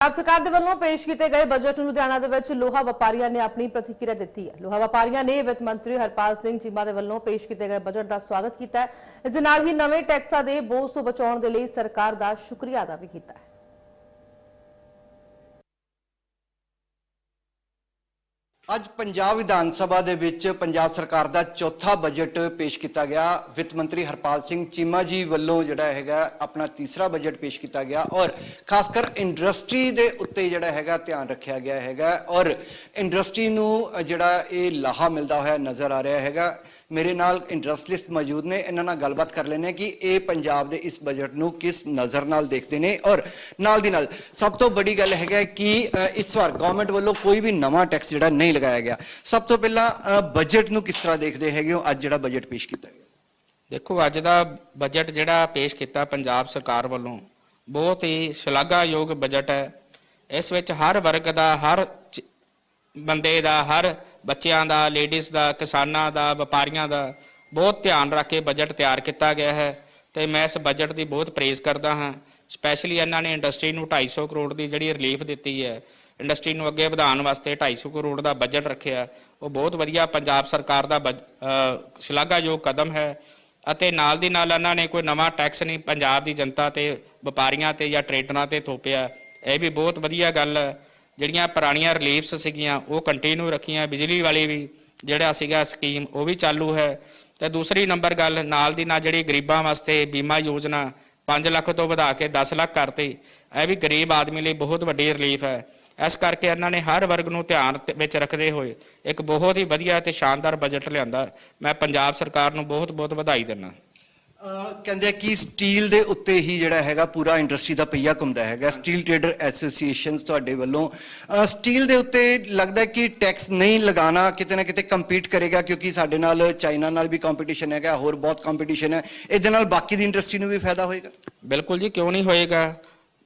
ਪੰਜਾਬ ਸਰਕਾਰ ਦੇ ਵੱਲੋਂ ਪੇਸ਼ ਕੀਤੇ ਗਏ ਬਜਟ ਨੂੰ ਲੁਧਿਆਣਾ ਦੇ ਵਿੱਚ ਲੋਹਾ ਵਪਾਰੀਆਂ ਨੇ ਆਪਣੀ ਪ੍ਰਤੀਕਿਰਿਆ ਦਿੱਤੀ ਹੈ। ਲੋਹਾ ਵਪਾਰੀਆਂ ਨੇ ਵਿੱਤ ਮੰਤਰੀ ਹਰਪਾਲ ਸਿੰਘ ਚੀਮਾ ਦੇ ਵੱਲੋਂ ਪੇਸ਼ ਕੀਤੇ ਗਏ ਬਜਟ ਦਾ ਸਵਾਗਤ ਕੀਤਾ ਹੈ। ਇਸ ਦੇ ਨਾਲ ਹੀ ਨਵੇਂ ਟੈਕਸਾਂ ਦੇ ਬੋਝ ਤੋਂ ਬਚਾਉਣ ਦੇ ਲਈ ਸਰਕਾਰ ਦਾ ਸ਼ੁਕਰੀਆ ਅਦਾ ਵੀ ਕੀਤਾ ਹੈ। ਅੱਜ ਪੰਜਾਬ ਵਿਧਾਨ ਸਭਾ ਦੇ ਵਿੱਚ ਪੰਜਾਬ ਸਰਕਾਰ ਦਾ ਚੌਥਾ ਬਜਟ ਪੇਸ਼ ਕੀਤਾ ਗਿਆ। ਵਿੱਤ ਮੰਤਰੀ ਹਰਪਾਲ ਸਿੰਘ ਚੀਮਾ ਜੀ ਵੱਲੋਂ ਜਿਹੜਾ ਹੈਗਾ, ਆਪਣਾ ਤੀਸਰਾ ਬਜਟ ਪੇਸ਼ ਕੀਤਾ ਗਿਆ ਔਰ ਖਾਸ ਕਰ ਇੰਡਸਟਰੀ ਦੇ ਉੱਤੇ ਜਿਹੜਾ ਹੈਗਾ ਧਿਆਨ ਰੱਖਿਆ ਗਿਆ ਹੈਗਾ ਔਰ ਇੰਡਸਟਰੀ ਨੂੰ ਜਿਹੜਾ ਇਹ ਲਾਹਾ ਮਿਲਦਾ ਹੋਇਆ ਨਜ਼ਰ ਆ ਰਿਹਾ ਹੈਗਾ। ਮੇਰੇ ਨਾਲ ਇੰਡਸਟਰੀਲਿਸਟ ਮੌਜੂਦ ਨੇ, ਇਹਨਾਂ ਨਾਲ ਗੱਲਬਾਤ ਕਰ ਲੈਣੇ ਕਿ ਇਹ ਪੰਜਾਬ ਦੇ ਇਸ ਬਜਟ ਨੂੰ ਕਿਸ ਨਜ਼ਰ ਨਾਲ ਦੇਖਦੇ ਨੇ ਔਰ ਨਾਲ ਦੀ ਨਾਲ ਸਭ ਤੋਂ ਵੱਡੀ ਗੱਲ ਹੈਗਾ ਕਿ ਇਸ ਵਾਰ ਗਵਰਨਮੈਂਟ ਵੱਲੋਂ ਕੋਈ ਵੀ ਨਵਾਂ ਟੈਕਸ ਜਿਹੜਾ ਨਹੀਂ ਲਗਾਇਆ ਗਿਆ। ਸਭ ਤੋਂ ਪਹਿਲਾਂ ਬਜਟ ਨੂੰ ਕਿਸ ਤਰ੍ਹਾਂ ਦੇਖਦੇ ਹੈਗੇ ਹੋ? ਅੱਜ ਜਿਹੜਾ ਬਜਟ ਪੇਸ਼ ਕੀਤਾ ਗਿਆ। ਦੇਖੋ, ਅੱਜ ਦਾ ਬਜਟ ਜਿਹੜਾ ਪੇਸ਼ ਕੀਤਾ ਪੰਜਾਬ ਸਰਕਾਰ ਵੱਲੋਂ, ਬਹੁਤ ਹੀ ਸ਼ਲਾਘਾਯੋਗ ਬਜਟ ਹੈ। ਇਸ ਵਿੱਚ ਹਰ ਵਰਗ ਦਾ, ਹਰ ਬੰਦੇ ਦਾ, ਹਰ ਬੱਚਿਆਂ ਦਾ ਲੇਡੀਜ਼ ਦਾ, ਕਿਸਾਨਾਂ ਦਾ, ਵਪਾਰੀਆਂ ਦਾ ਬਹੁਤ ਧਿਆਨ ਰੱਖ ਕੇ ਬਜਟ ਤਿਆਰ ਕੀਤਾ ਗਿਆ ਹੈ ਤੇ ਮੈਂ ਇਸ ਬਜਟ ਦੀ ਬਹੁਤ ਪ੍ਰੇਜ਼ ਕਰਦਾ ਹਾਂ। ਸਪੈਸ਼ਲੀ ਇਹਨਾਂ ਨੇ ਇੰਡਸਟਰੀ ਨੂੰ 250 ਕਰੋੜ ਦੀ ਜਿਹੜੀ ਰਿਲੀਫ ਦਿੱਤੀ ਹੈ ਇੰਡਸਟਰੀ ਨੂੰ ਅੱਗੇ ਵਧਾਉਣ ਵਾਸਤੇ 250 ਕਰੋੜ ਦਾ ਬਜਟ ਰੱਖਿਆ ਉਹ ਬਹੁਤ ਵਧੀਆ ਪੰਜਾਬ ਸਰਕਾਰ ਦਾ ਬਜ- ਸ਼ਲਾਘਾਯੋਗ ਕਦਮ ਹੈ ਅਤੇ ਨਾਲ ਦੀ ਨਾਲ ਇਹਨਾਂ ਨੇ ਕੋਈ ਨਵਾਂ ਟੈਕਸ ਨਹੀਂ ਪੰਜਾਬ ਦੀ ਜਨਤਾ ਤੇ, ਵਪਾਰੀਆਂ ਤੇ ਜਾਂ ਟਰੇਡਰਾਂ ਤੇ ਥੋਪਿਆ। ਇਹ ਵੀ ਬਹੁਤ ਵਧੀਆ ਗੱਲ ਹੈ। ਜਿਹੜੀਆਂ ਪੁਰਾਣੀਆਂ ਰਿਲੀਫਸ ਸੀਗੀਆਂ, ਉਹ ਕੰਟੀਨਿਊ ਰੱਖੀਆਂ। ਬਿਜਲੀ ਵਾਲੀ ਵੀ ਜਿਹੜਾ ਸੀਗਾ ਸਕੀਮ ਉਹ ਵੀ ਚਾਲੂ ਹੈ। ਤੇ ਦੂਸਰੀ ਨੰਬਰ ਗੱਲ, ਨਾਲ ਦੀ ਨਾਲ ਜਿਹੜੀ ਗਰੀਬਾਂ ਵਾਸਤੇ ਬੀਮਾ ਯੋਜਨਾ 5 ਲੱਖ ਤੋਂ ਵਧਾ ਕੇ 10 ਲੱਖ ਕਰਤੀ, ਇਹ ਵੀ ਗਰੀਬ ਆਦਮੀ ਲਈ ਬਹੁਤ ਵੱਡੀ ਰਿਲੀਫ ਹੈ। ਇਸ ਕਰਕੇ ਇਹਨਾਂ ਨੇ ਹਰ ਵਰਗ ਨੂੰ ਧਿਆਨ ਵਿੱਚ ਰੱਖਦੇ ਹੋਏ ਇੱਕ ਬਹੁਤ ਹੀ ਵਧੀਆ ਤੇ ਸ਼ਾਨਦਾਰ ਬਜਟ ਲਿਆਂਦਾ। ਮੈਂ ਪੰਜਾਬ ਸਰਕਾਰ ਨੂੰ ਬਹੁਤ ਬਹੁਤ ਵਧਾਈ ਦਿੰਦਾ। ਕਹਿੰਦੇ ਕਿ ਸਟੀਲ ਦੇ ਉੱਤੇ ਹੀ ਜਿਹੜਾ ਹੈਗਾ ਪੂਰਾ ਇੰਡਸਟਰੀ ਦਾ ਪਈਆ ਘੁੰਮਦਾ ਹੈਗਾ। ਸਟੀਲ ਟ੍ਰੇਡਰ ਐਸੋਸੀਏਸ਼ਨਸ ਤੁਹਾਡੇ ਵੱਲੋਂ। ਸਟੀਲ ਦੇ ਉੱਤੇ ਲੱਗਦਾ ਕਿ ਟੈਕਸ ਨਹੀਂ ਲਗਾਉਣਾ ਕਿਤੇ ਨਾ ਕਿਤੇ ਕੰਪੀਟ ਕਰੇਗਾ ਕਿਉਂਕਿ ਸਾਡੇ ਨਾਲ ਚਾਈਨਾ ਨਾਲ ਵੀ ਕੰਪੀਟੀਸ਼ਨ ਹੈਗਾ, ਹੋਰ ਬਹੁਤ ਕੰਪੀਟੀਸ਼ਨ ਹੈ। ਇਹਦੇ ਨਾਲ ਬਾਕੀ ਦੀ ਇੰਡਸਟਰੀ ਨੂੰ ਵੀ ਫਾਇਦਾ ਹੋਏਗਾ? ਬਿਲਕੁਲ ਜੀ, ਕਿਉਂ ਨਹੀਂ ਹੋਏਗਾ?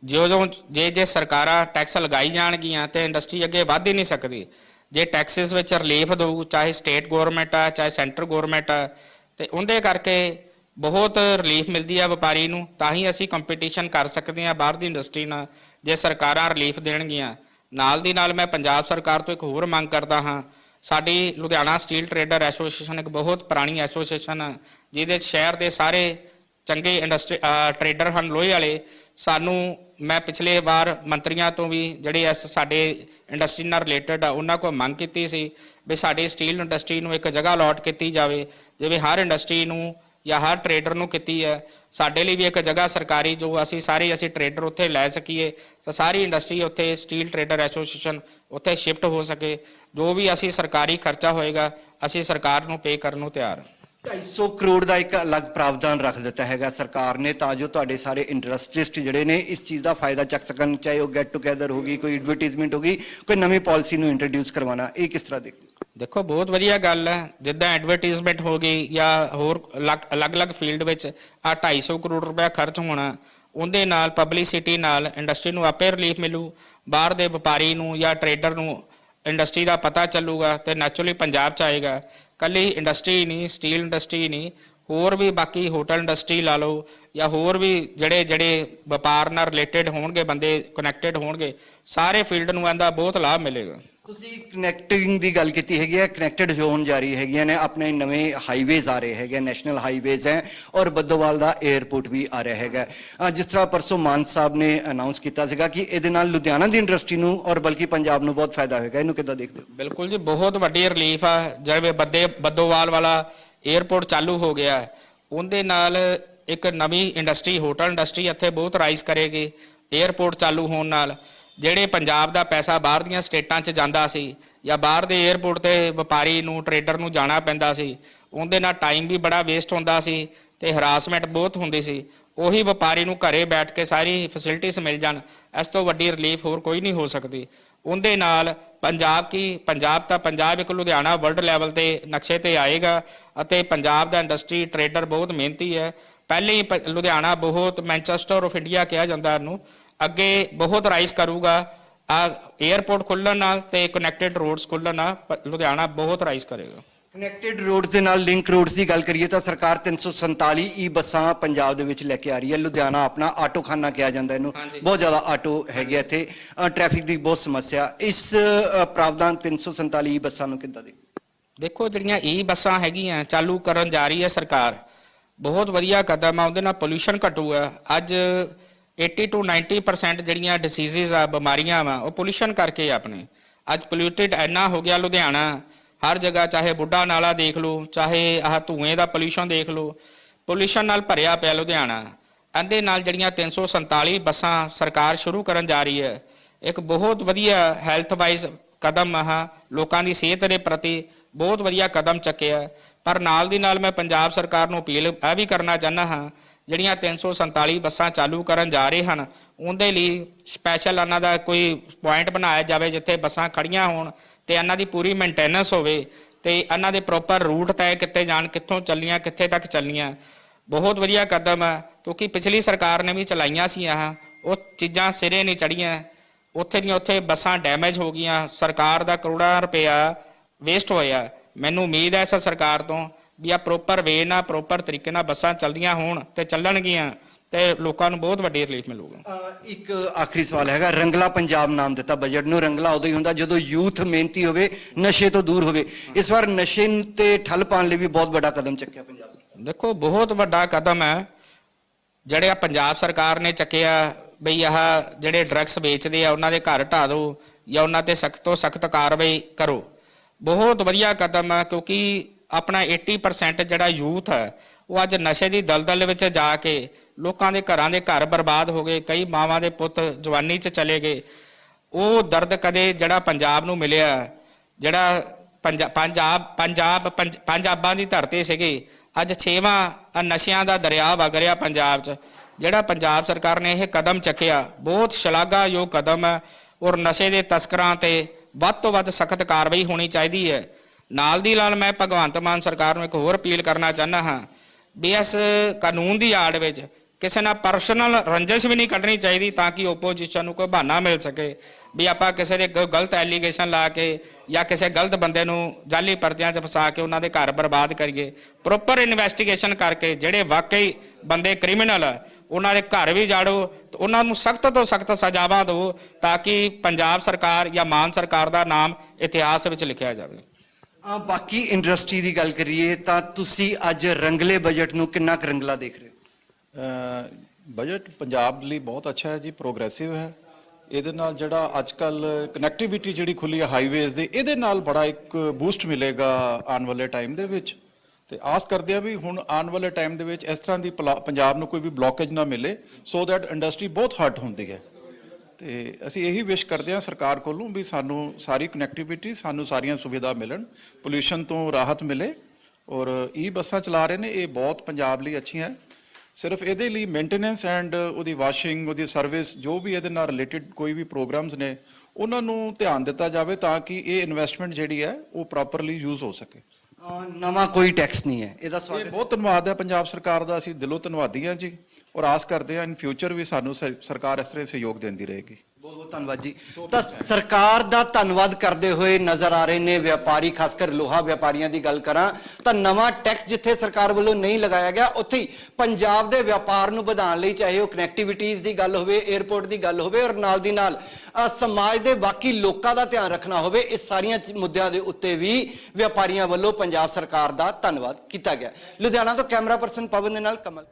ਜਿਉਂ ਜਿਉਂ, ਜੇ ਜੇ ਸਰਕਾਰਾਂ ਟੈਕਸ ਲਗਾਈ ਜਾਣਗੀਆਂ ਤੇ ਇੰਡਸਟਰੀ ਅੱਗੇ ਵਧ ਹੀ ਨਹੀਂ ਸਕਦੀ। ਜੇ ਟੈਕਸਸ ਵਿੱਚ ਰਿਲੀਫ ਦਊ, ਚਾਹੇ ਸਟੇਟ ਗਵਰਨਮੈਂਟ ਆ, ਚਾਹੇ ਸੈਂਟਰ ਗਵਰਨਮੈਂਟ ਆ, ਤੇ ਉਹਦੇ ਕਰਕੇ ਬਹੁਤ ਰਿਲੀਫ ਮਿਲਦੀ ਆ ਵਪਾਰੀ ਨੂੰ, ਤਾਂ ਹੀ ਅਸੀਂ ਕੰਪੀਟੀਸ਼ਨ ਕਰ ਸਕਦੇ ਆ ਬਾਹਰ ਦੀ ਇੰਡਸਟਰੀ ਨਾਲ, ਜੇ ਸਰਕਾਰਾਂ ਰਿਲੀਫ ਦੇਣਗੀਆਂ। ਨਾਲ ਦੀ ਨਾਲ ਮੈਂ ਪੰਜਾਬ ਸਰਕਾਰ ਤੋਂ ਇੱਕ ਹੋਰ ਮੰਗ ਕਰਦਾ ਹਾਂ। ਸਾਡੀ ਲੁਧਿਆਣਾ ਸਟੀਲ ਟਰੇਡਰ ਐਸੋਸੀਏਸ਼ਨ ਇੱਕ ਬਹੁਤ ਪੁਰਾਣੀ ਐਸੋਸੀਏਸ਼ਨ ਆ, ਜਿਹਦੇ ਸ਼ਹਿਰ ਦੇ ਸਾਰੇ ਚੰਗੇ ਇੰਡਸਟਰੀ ਟਰੇਡਰ ਹਨ ਲੋਹੇ ਵਾਲੇ। ਸਾਨੂੰ, ਮੈਂ ਪਿਛਲੇ ਵਾਰ ਮੰਤਰੀਆਂ ਤੋਂ ਵੀ ਜਿਹੜੇ ਇਸ ਸਾਡੇ ਇੰਡਸਟਰੀ ਨਾਲ ਰਿਲੇਟਡ ਆ, ਉਹਨਾਂ ਕੋਲ ਮੰਗ ਕੀਤੀ ਸੀ ਵੀ ਸਾਡੀ ਸਟੀਲ ਇੰਡਸਟਰੀ ਨੂੰ ਇੱਕ ਜਗ੍ਹਾ ਅਲਾਟ ਕੀਤੀ ਜਾਵੇ, ਜਿਵੇਂ ਹਰ ਇੰਡਸਟਰੀ ਨੂੰ ਜਾਂ ਹਰ ਟਰੇਡਰ ਨੂੰ ਕੀਤੀ ਹੈ। ਸਾਡੇ ਲਈ ਵੀ ਇੱਕ ਜਗ੍ਹਾ ਸਰਕਾਰੀ ਜੋ ਅਸੀਂ ਸਾਰੇ ਅਸੀਂ ਟਰੇਡਰ ਉੱਥੇ ਲੈ ਸਕੀਏ ਤਾਂ ਸਾਰੀ ਇੰਡਸਟਰੀ ਉੱਥੇ ਸਟੀਲ ਟਰੇਡਰ ਐਸੋਸੀਏਸ਼ਨ ਉੱਥੇ ਸ਼ਿਫਟ ਹੋ ਸਕੇ। ਜੋ ਵੀ ਅਸੀਂ ਸਰਕਾਰੀ ਖਰਚਾ ਹੋਏਗਾ, ਅਸੀਂ ਸਰਕਾਰ ਨੂੰ ਪੇ ਕਰਨ ਨੂੰ ਤਿਆਰ ਹਾਂ। 250 ਕਰੋੜ ਦਾ ਇੱਕ ਅਲੱਗ ਪ੍ਰਾਵਧਾਨ ਰੱਖ ਦਿੱਤਾ ਹੈਗਾ ਸਰਕਾਰ ਨੇ ਤਾਂ ਜੋ ਤੁਹਾਡੇ ਸਾਰੇ ਇੰਡਸਟਰੀਸਟ ਜਿਹੜੇ ਨੇ ਇਸ ਚੀਜ਼ ਦਾ ਫਾਇਦਾ ਚੱਕ ਸਕਣ, ਚਾਹੇ ਉਹ ਗੈਟ ਟੂਗੇਦਰ ਹੋਗੀ ਕੋਈ ਐਡਵਰਟਾਈਜ਼ਮੈਂਟ ਹੋਗੀ ਕੋਈ ਨਵੀਂ ਪਾਲਿਸੀ ਨੂੰ ਇੰਟਰੋਡਿਊਸ ਕਰਵਾਉਣਾ, ਇਹ ਕਿਸ ਤਰ੍ਹਾਂ ਦੇਖਦੇ ਦੇਖੋ, ਬਹੁਤ ਵਧੀਆ ਗੱਲ ਹੈ। ਜਿੱਦਾਂ ਐਡਵਰਟਾਈਜ਼ਮੈਂਟ ਹੋ ਗਈ ਜਾਂ ਹੋਰ ਅਲੱਗ- ਅਲੱਗ-ਅਲੱਗ ਫੀਲਡ ਵਿੱਚ ਆ 250 ਕਰੋੜ ਰੁਪਏ ਖਰਚ ਹੋਣਾ, ਉਹਦੇ ਨਾਲ ਪਬਲਿਸਿਟੀ ਨਾਲ ਇੰਡਸਟਰੀ ਨੂੰ ਆਪੇ ਰਿਲੀਫ ਮਿਲੂ। ਬਾਹਰ ਦੇ ਵਪਾਰੀ ਨੂੰ ਜਾਂ ਟਰੇਡਰ ਨੂੰ ਇੰਡਸਟਰੀ ਦਾ ਪਤਾ ਚੱਲੂਗਾ ਤੇ ਨੈਚੁਰਲੀ ਪੰਜਾਬ ਚ ਆਏਗਾ। ਕੱਲੀ ਇੰਡਸਟਰੀ ਨਹੀਂ ਸਟੀਲ ਇੰਡਸਟਰੀ ਨਹੀਂ ਹੋਰ ਵੀ ਬਾਕੀ ਹੋਟਲ ਇੰਡਸਟਰੀ ਲਾ ਲਓ ਜਾਂ ਹੋਰ ਵੀ ਜਿਹੜੇ ਜਿਹੜੇ ਵਪਾਰ ਨਾਲ ਰਿਲੇਟਡ ਹੋਣਗੇ ਬੰਦੇ ਕਨੈਕਟਡ ਹੋਣਗੇ ਸਾਰੇ ਫੀਲਡ ਨੂੰ ਇਹਦਾ ਬਹੁਤ ਲਾਭ ਮਿਲੇਗਾ। ਤੁਸੀਂ ਕਨੈਕਟਿੰਗ ਦੀ ਗੱਲ ਕੀਤੀ ਹੈਗੀ ਹੈ ਕਨੈਕਟਡ ਜ਼ੋਨ ਜਾਰੀ ਹੈਗੀਆਂ ਨੇ ਆਪਣੇ ਨਵੇਂ ਹਾਈਵੇਜ਼ ਆ ਰਹੇ ਹੈਗੇ ਨੈਸ਼ਨਲ ਹਾਈਵੇਜ਼ ਹੈ ਔਰ ਬੱਦੋਵਾਲ ਦਾ 에ਅਰਪੋਰਟ ਵੀ ਆ ਰਿਹਾ ਹੈਗਾ। ਜਿਸ ਤਰ੍ਹਾਂ ਪਰਸੋਂ ਮਾਨ ਸਾਹਿਬ ਨੇ ਅਨਾਉਂਸ ਕੀਤਾ ਸੀਗਾ ਕਿ ਇਹਦੇ ਨਾਲ ਲੁਧਿਆਣਾ ਦੀ ਇੰਡਸਟਰੀ ਨੂੰ ਔਰ ਬਲਕਿ ਪੰਜਾਬ ਨੂੰ ਬਹੁਤ ਫਾਇਦਾ ਹੋਏਗਾ। ਇਹਨੂੰ ਕਿੱਦਾਂ ਦੇਖਦੇ ਹੋ? ਬਿਲਕੁਲ ਜੀ ਬਹੁਤ ਵੱਡੀ ਰਿਲੀਫ ਆ। ਜਿਵੇਂ ਬੱਦੇ ਬੱਦੋਵਾਲ ਵਾਲਾ ਏਅਰਪੋਰਟ ਚਾਲੂ ਹੋ ਗਿਆ ਹੈ। ਉਹਦੇ ਨਾਲ ਇੱਕ ਨਵੀਂ ਇੰਡਸਟਰੀ ਹੋਟਲ ਇੰਡਸਟਰੀ ਇੱਥੇ ਬਹੁਤ ਰਾਈਜ਼ ਕਰੇਗੀ ਏਅਰਪੋਰਟ ਚਾਲੂ ਹੋਣ ਨਾਲ। ਜਿਹੜੇ ਪੰਜਾਬ ਦਾ ਪੈਸਾ ਬਾਹਰ ਦੀਆਂ ਸਟੇਟਾਂ 'ਚ ਜਾਂਦਾ ਸੀ ਜਾਂ ਬਾਹਰ ਦੇ ਏਅਰਪੋਰਟ ਤੇ ਵਪਾਰੀ ਨੂੰ ਟਰੇਡਰ ਨੂੰ ਜਾਣਾ ਪੈਂਦਾ ਸੀ, ਉਹਦੇ ਨਾਲ ਟਾਈਮ ਵੀ ਬੜਾ ਵੇਸਟ ਹੁੰਦਾ ਸੀ ਤੇ ਹਰਾਸਮੈਂਟ ਬਹੁਤ ਹੁੰਦੀ ਸੀ। ਉਹੀ ਵਪਾਰੀ ਨੂੰ ਘਰੇ ਬੈਠ ਕੇ ਸਾਰੀ ਫੈਸਿਲਿਟੀਆਂ ਮਿਲ ਜਾਣ, ਇਸ ਤੋਂ ਵੱਡੀ ਰਿਲੀਫ ਹੋਰ ਕੋਈ ਨਹੀਂ ਹੋ ਸਕਦੀ। ਉਹਦੇ ਨਾਲ ਪੰਜਾਬ ਕੀ, ਪੰਜਾਬ ਤਾਂ ਪੰਜਾਬ ਇੱਕ ਲੁਧਿਆਣਾ ਵਰਲਡ ਲੈਵਲ ਤੇ ਨਕਸ਼ੇ ਤੇ ਆਏਗਾ ਅਤੇ ਪੰਜਾਬ ਦਾ ਇੰਡਸਟਰੀ ਟਰੇਡਰ ਬਹੁਤ ਮਿਹਨਤੀ ਹੈ। ਪਹਿਲੇ ਹੀ ਪ- ਲੁਧਿਆਣਾ ਬਹੁਤ ਮੈਂਚੈਸਟਰ ਆਫ ਇੰਡੀਆ ਕਿਹਾ ਜਾਂਦਾ ਇਹਨੂੰ। ਅੱਗੇ ਬਹੁਤ ਰਾਈਜ਼ ਕਰੂਗਾ। ਆ 에ਅਰਪੋਰਟ ਖੁੱਲਣ ਨਾਲ ਤੇ ਕਨੈਕਟਡ ਰੋਡਸ ਖੁੱਲਣ ਨਾਲ ਪ- ਲੁਧਿਆਣਾ ਬਹੁਤ ਰਾਈਜ਼ ਕਰੇਗਾ। ਕਨੈਕਟਡ ਰੋਡਸ ਦੇ ਨਾਲ ਲਿੰਕ ਰੋਡਸ ਦੀ ਗੱਲ ਕਰੀਏ ਤਾਂ ਸਰਕਾਰ 347 ਈ ਬੱਸਾਂ ਪੰਜਾਬ ਦੇ ਵਿੱਚ ਲੈ ਕੇ ਆ ਰਹੀ ਹੈ। ਲੁਧਿਆਣਾ ਆਪਣਾ ਆਟੋਖਾਨਾ ਕਿਹਾ ਜਾਂਦਾ ਇਹਨੂੰ। ਬਹੁਤ ਜ਼ਿਆਦਾ ਆਟੋ ਹੈਗੇ ਆ ਇੱਥੇ। ਟ੍ਰੈਫਿਕ ਦੀ ਬਹੁਤ ਸਮੱਸਿਆ। ਇਸ ਪ੍ਰਾਵਧਾਨ 347 ਈ ਬੱਸਾਂ ਨੂੰ ਕਿੱਦਾਂ ਦੇ ਦੇਖੋ ਜਿਹੜੀਆਂ ਈ ਬੱਸਾਂ ਹੈਗੀਆਂ ਚਾਲੂ ਕਰਨ ਜਾ ਰਹੀ ਹੈ ਸਰਕਾਰ। ਬਹੁਤ ਵਧੀਆ ਕਦਮ ਆ ਉਹਦੇ ਨਾਲ ਪੋਲੂਸ਼ਨ ਘਟੂਗਾ। ਅੱਜ 80 ਤੋਂ 90% ਜਿਹੜੀਆਂ ਡਿਸੀਜ਼ਸ ਆ ਬਿਮਾਰੀਆਂ ਵਾ ਉਹ ਪੋਲੂਸ਼ਨ ਕਰਕੇ ਆ ਆਪਣੇ। ਅੱਜ ਪੋਲਿਊਟਡ ਇੰਨਾ ਹੋ ਗਿਆ ਲੁਧਿਆਣਾ। ਹਰ ਜਗ੍ਹਾ ਚਾਹੇ ਬੁੱਢਾ ਨਾਲਾ ਦੇਖ ਲਓ, ਚਾਹੇ ਆਹ ਧੂਏ ਦਾ ਪੋਲੂਸ਼ਨ ਦੇਖ ਲਓ ਪੋਲੂਸ਼ਨ ਨਾਲ ਭਰਿਆ ਪਿਆ ਲੁਧਿਆਣਾ। ਇਹਦੇ ਨਾਲ ਜਿਹੜੀਆਂ 347 ਬੱਸਾਂ ਸਰਕਾਰ ਸ਼ੁਰੂ ਕਰਨ ਜਾ ਰਹੀ ਹੈ, ਇੱਕ ਬਹੁਤ ਵਧੀਆ ਹੈਲਥ ਵਾਈਜ਼ ਕਦਮ ਆਹ, ਲੋਕਾਂ ਦੀ ਸਿਹਤ ਦੇ ਪ੍ਰਤੀ ਬਹੁਤ ਵਧੀਆ ਕਦਮ ਚੱਕਿਆ। ਪਰ ਨਾਲ ਦੀ ਨਾਲ ਮੈਂ ਪੰਜਾਬ ਸਰਕਾਰ ਨੂੰ ਅਪੀਲ ਇਹ ਵੀ ਕਰਨਾ ਚਾਹੁੰਦਾ ਹਾਂ, ਜਿਹੜੀਆਂ 347 ਬੱਸਾਂ ਚਾਲੂ ਕਰਨ ਜਾ ਰਹੇ ਹਨ, ਉਹਦੇ ਲਈ ਸਪੈਸ਼ਲ ਉਹਨਾਂ ਦਾ ਕੋਈ ਪੁਆਇੰਟ ਬਣਾਇਆ ਜਾਵੇ, ਜਿੱਥੇ ਬੱਸਾਂ ਖੜੀਆਂ ਹੋਣ ਤੇ ਇਹਨਾਂ ਦੀ ਪੂਰੀ ਮੇਨਟੇਨੈਂਸ ਹੋਵੇ ਤੇ ਇਹਨਾਂ ਦੇ ਪ੍ਰੋਪਰ ਰੂਟ ਤੈਅ ਕੀਤੇ ਜਾਣ, ਕਿੱਥੋਂ ਚੱਲੀਆਂ, ਕਿੱਥੇ ਤੱਕ ਚੱਲੀਆਂ। ਬਹੁਤ ਵਧੀਆ ਕਦਮ ਹੈ ਕਿਉਂਕਿ ਪਿਛਲੀ ਸਰਕਾਰ ਨੇ ਵੀ ਚਲਾਈਆਂ ਸੀ ਆਹ, ਉਹ ਚੀਜ਼ਾਂ ਸਿਰੇ ਨਹੀਂ ਚੜੀਆਂ ਉੱਥੇ ਦੀਆਂ ਉੱਥੇ ਬੱਸਾਂ ਡੈਮੇਜ ਹੋ ਗਈਆਂ, ਸਰਕਾਰ ਦਾ ਕਰੋੜਾਂ ਰੁਪਇਆ ਵੇਸਟ ਹੋਇਆ। ਮੈਨੂੰ ਉਮੀਦ ਹੈ ਇਸ ਸਰਕਾਰ ਤੋਂ ਵੀ ਆ ਪ੍ਰੋਪਰ ਵੇ ਨਾਲ ਪ੍ਰੋਪਰ ਤਰੀਕੇ ਨਾਲ ਬੱਸਾਂ ਚੱਲਦੀਆਂ ਹੋਣ ਤੇ ਚੱਲਣਗੀਆਂ। ਤੇ ਲੋਕਾਂ ਨੂੰ ਬਹੁਤ ਵੱਡੀ ਰਿਲੀਫ ਮਿਲੂਗਾ। ਇੱਕ ਆਖਰੀ ਸਵਾਲ ਹੈਗਾ ਰੰਗਲਾ ਪੰਜਾਬ ਨਾਮ ਦਿੱਤਾ ਬਜਟ ਨੂੰ ਰੰਗਲਾ ਉਦੋਂ ਹੀ ਹੁੰਦਾ ਜਦੋਂ ਯੂਥ ਮਿਹਨਤੀ ਹੋਵੇ ਨਸ਼ੇ ਤੋਂ ਦੂਰ ਹੋਵੇ। ਇਸ ਵਾਰ ਨਸ਼ੇ ਤੇ ਠੱਲ ਪਾਉਣ ਲਈ ਵੀ ਬਹੁਤ ਵੱਡਾ ਕਦਮ ਚੱਕਿਆ ਪੰਜਾਬ ਸਰਕਾਰ। ਦੇਖੋ ਬਹੁਤ ਵੱਡਾ ਕਦਮ ਹੈ। ਜਿਹੜੇ ਆ ਪੰਜਾਬ ਸਰਕਾਰ ਨੇ ਚੱਕਿਆ ਬਈ ਆਹ ਜਿਹੜੇ ਡਰੱਗਸ ਵੇਚਦੇ ਆ ਉਹਨਾਂ ਦੇ ਘਰ ਢਾ ਦਿਓ ਜਾਂ ਉਹਨਾਂ ਤੇ ਸਖਤ ਤੋਂ ਸਖਤ ਕਾਰਵਾਈ ਕਰੋ। ਬਹੁਤ ਵਧੀਆ ਕਦਮ ਹੈ ਕਿਉਂਕਿ ਆਪਣਾ 80% ਜਿਹੜਾ ਯੂਥ ਹੈ ਉਹ ਅੱਜ ਨਸ਼ੇ ਦੀ ਦਲਦਲ ਵਿੱਚ ਜਾ ਕੇ ਲੋਕਾਂ ਦੇ ਘਰਾਂ ਦੇ ਘਰ ਬਰਬਾਦ ਹੋ ਗਏ, ਕਈ ਮਾਵਾਂ ਦੇ ਪੁੱਤ ਜਵਾਨੀ 'ਚ ਚਲੇ ਗਏ। ਉਹ ਦਰਦ ਕਦੇ ਜਿਹੜਾ ਪੰਜਾਬ ਨੂੰ ਮਿਲਿਆ, ਜਿਹੜਾ ਪੰਜਾਬ ਪੰਜਾਬ ਪੰਜ- ਪੰਜਾਬਾਂ ਦੀ ਧਰਤੀ ਸੀਗੀ, ਅੱਜ ਛੇਵਾਂ ਨਸ਼ਿਆਂ ਦਾ ਦਰਿਆ ਵਗ ਰਿਹਾ ਪੰਜਾਬ 'ਚ। ਜਿਹੜਾ ਪੰਜਾਬ ਸਰਕਾਰ ਨੇ ਇਹ ਕਦਮ ਚੱਕਿਆ, ਬਹੁਤ ਸ਼ਲਾਘਾਯੋਗ ਕਦਮ ਹੈ ਔਰ ਨਸ਼ੇ ਦੇ ਤਸਕਰਾਂ ਤੇ ਵੱਧ ਤੋਂ ਵੱਧ ਸਖਤ ਕਾਰਵਾਈ ਹੋਣੀ ਚਾਹੀਦੀ ਹੈ। ਨਾਲ ਦੀ ਨਾਲ ਮੈਂ ਭਗਵੰਤ ਮਾਨ ਸਰਕਾਰ ਨੂੰ ਇੱਕ ਹੋਰ ਅਪੀਲ ਕਰਨਾ ਚਾਹੁੰਦਾ ਹਾਂ, ਵੀ ਇਸ ਕਾਨੂੰਨ ਦੀ ਆੜ ਵਿੱਚ ਕਿਸੇ ਨਾਲ ਪਰਸਨਲ ਰੰਜਿਸ਼ ਵੀ ਨਹੀਂ ਕੱਢਣੀ ਚਾਹੀਦੀ ਤਾਂ ਕਿ ਓਪੋਜੀਸ਼ਨ ਨੂੰ ਕੋਈ ਬਹਾਨਾ ਮਿਲ ਸਕੇ ਵੀ ਆਪਾਂ ਕਿਸੇ ਦੇ ਗਲਤ ਐਲੀਗੇਸ਼ਨ ਲਾ ਕੇ ਜਾਂ ਕਿਸੇ ਗਲਤ ਬੰਦੇ ਨੂੰ ਜਾਲੀ ਪਰਚਿਆਂ 'ਚ ਫਸਾ ਕੇ ਉਹਨਾਂ ਦੇ ਘਰ ਬਰਬਾਦ ਕਰੀਏ। ਪ੍ਰੋਪਰ ਇਨਵੈਸਟੀਗੇਸ਼ਨ ਕਰਕੇ ਜਿਹੜੇ ਵਾਕਈ ਬੰਦੇ ਕ੍ਰਿਮੀਨਲ ਆ ਉਹਨਾਂ ਦੇ ਘਰ ਵੀ ਜਾੜੋ ਤੇ ਉਹਨਾਂ ਨੂੰ ਸਖਤ ਤੋਂ ਸਖਤ ਸਜ਼ਾਵਾਂ ਦਿਓ ਤਾਂ ਕਿ ਪੰਜਾਬ ਸਰਕਾਰ ਜਾਂ ਮਾਨ ਸਰਕਾਰ ਦਾ ਨਾਮ ਇਤਿਹਾਸ ਵਿੱਚ ਲਿਖਿਆ ਜਾਵੇ। ਅ, ਬਾਕੀ ਇੰਡਸਟਰੀ ਦੀ ਗੱਲ ਕਰੀਏ ਤਾਂ ਤੁਸੀਂ ਅੱਜ ਰੰਗਲੇ ਬਜਟ ਨੂੰ ਕਿੰਨਾ ਕੁ ਰੰਗਲਾ ਦੇਖ ਰਹੇ ਹੋ? ਬਜਟ ਪੰਜਾਬ ਲਈ ਬਹੁਤ ਅੱਛਾ ਹੈ ਜੀ ਪ੍ਰੋਗਰੈਸਿਵ ਹੈ। ਇਹਦੇ ਨਾਲ ਜਿਹੜਾ ਅੱਜ ਕੱਲ ਕਨੈਕਟੀਵਿਟੀ ਜਿਹੜੀ ਖੁੱਲੀ ਹੈ ਹਾਈਵੇਜ਼ ਦੀ, ਇਹਦੇ ਨਾਲ ਬੜਾ ਇੱਕ ਬੂਸਟ ਮਿਲੇਗਾ ਆਉਣ ਵਾਲੇ ਟਾਈਮ ਦੇ ਵਿੱਚ। ਤੇ ਆਸ ਕਰਦੇ ਆ ਵੀ ਹੁਣ ਆਉਣ ਵਾਲੇ ਟਾਈਮ ਦੇ ਵਿੱਚ ਇਸ ਤਰ੍ਹਾਂ ਦੀ ਪਲਾ- ਪੰਜਾਬ ਨੂੰ ਕੋਈ ਵੀ ਬਲੌਕੇਜ ਨਾ ਮਿਲੇ ਸੋ ਦੈਟ ਇੰਡਸਟਰੀ ਬਹੁਤ ਹਰਟ ਹੁੰਦੀ ਹੈ। ਤੇ ਅਸੀਂ ਇਹੀ ਵਿਸ਼ ਕਰਦੇ ਹਾਂ ਸਰਕਾਰ ਕੋਲੋਂ ਵੀ ਸਾਨੂੰ ਸਾਰੀ ਕਨੈਕਟੀਵਿਟੀ ਸਾਨੂੰ ਸਾਰੀਆਂ ਸੁਵਿਧਾ ਮਿਲਣ ਪੋਲੂਸ਼ਨ ਤੋਂ ਰਾਹਤ ਮਿਲੇ। ਔਰ ਈ ਬੱਸਾਂ ਚਲਾ ਰਹੇ ਨੇ, ਇਹ ਬਹੁਤ ਪੰਜਾਬ ਲਈ ਅੱਛੀਆਂ ਹੈ। ਸਿਰਫ ਇਹਦੇ ਲਈ ਮੇਨਟੇਨੈਂਸ ਐਂਡ ਉਹਦੀ ਵਾਸ਼ਿੰਗ ਉਹਦੀ ਸਰਵਿਸ ਜੋ ਵੀ ਇਹਦੇ ਨਾਲ ਰਿਲੇਟਡ ਕੋਈ ਵੀ ਪ੍ਰੋਗਰਾਮਸ ਨੇ ਉਹਨਾਂ ਨੂੰ ਧਿਆਨ ਦਿੱਤਾ ਜਾਵੇ ਤਾਂ ਕਿ ਇਹ ਇਨਵੈਸਟਮੈਂਟ ਜਿਹੜੀ ਹੈ ਉਹ ਪ੍ਰੋਪਰਲੀ ਯੂਜ਼ ਹੋ ਸਕੇ। ਨਵਾਂ ਕੋਈ ਟੈਕਸ ਨਹੀਂ ਹੈ ਇਹਦਾ ਇਹ ਸਵਾਗਤ ਬਹੁਤ ਧੰਨਵਾਦ ਹੈ ਪੰਜਾਬ ਸਰਕਾਰ ਦਾ ਅਸੀਂ ਦਿਲੋਂ ਧੰਨਵਾਦੀ ਹਾਂ ਜੀ ਔਰ ਆਸ ਕਰਦੇ ਹਾਂ ਇਨ ਫਿਊਚਰ ਵੀ ਸਾਨੂੰ ਸਰਕਾਰ ਇਸ ਤਰ੍ਹਾਂ ਸਹਿਯੋਗ ਦਿੰਦੀ ਰਹੇਗੀ। ਬਹੁਤ ਧੰਨਵਾਦ ਜੀ। ਤਾਂ ਸਰਕਾਰ ਦਾ ਧੰਨਵਾਦ ਕਰਦੇ ਹੋਏ ਨਜ਼ਰ ਆ ਰਹੇ ਨੇ ਵਪਾਰੀ ਖਾਸ ਕਰ ਲੋਹਾ ਵਪਾਰੀਆਂ ਦੀ ਗੱਲ ਕਰਾਂ, ਤਾਂ ਨਵਾਂ ਟੈਕਸ ਜਿੱਥੇ ਸਰਕਾਰ ਵੱਲੋਂ ਨਹੀਂ ਲਗਾਇਆ ਗਿਆ, ਉੱਥੇ ਹੀ ਪੰਜਾਬ ਦੇ ਵਪਾਰ ਨੂੰ ਵਧਾਉਣ ਲਈ ਚਾਹੇ ਉਹ ਕਨੈਕਟੀਵਿਟੀਜ਼ ਦੀ ਗੱਲ ਹੋਵੇ 에ਅਰਪੋਰਟ ਦੀ ਗੱਲ ਹੋਵੇ ਔਰ ਨਾਲ ਦੀ ਨਾਲ ਸਮਾਜ ਦੇ ਬਾਕੀ ਲੋਕਾਂ ਦਾ ਧਿਆਨ ਰੱਖਣਾ ਹੋਵੇ ਇਸ ਸਾਰੀਆਂ ਮੁੱਦਿਆਂ ਦੇ ਉੱਤੇ ਵੀ ਵਪਾਰੀਆਂ ਵੱਲੋਂ ਪੰਜਾਬ ਸਰਕਾਰ ਦਾ ਧੰਨਵਾਦ ਕੀਤਾ ਗਿਆ। ਲੁਧਿਆਣਾ ਤੋਂ ਕੈਮਰਾ ਪਰਸਨ ਪਵਨ ਦੇ ਨਾਲ ਕਮਲ।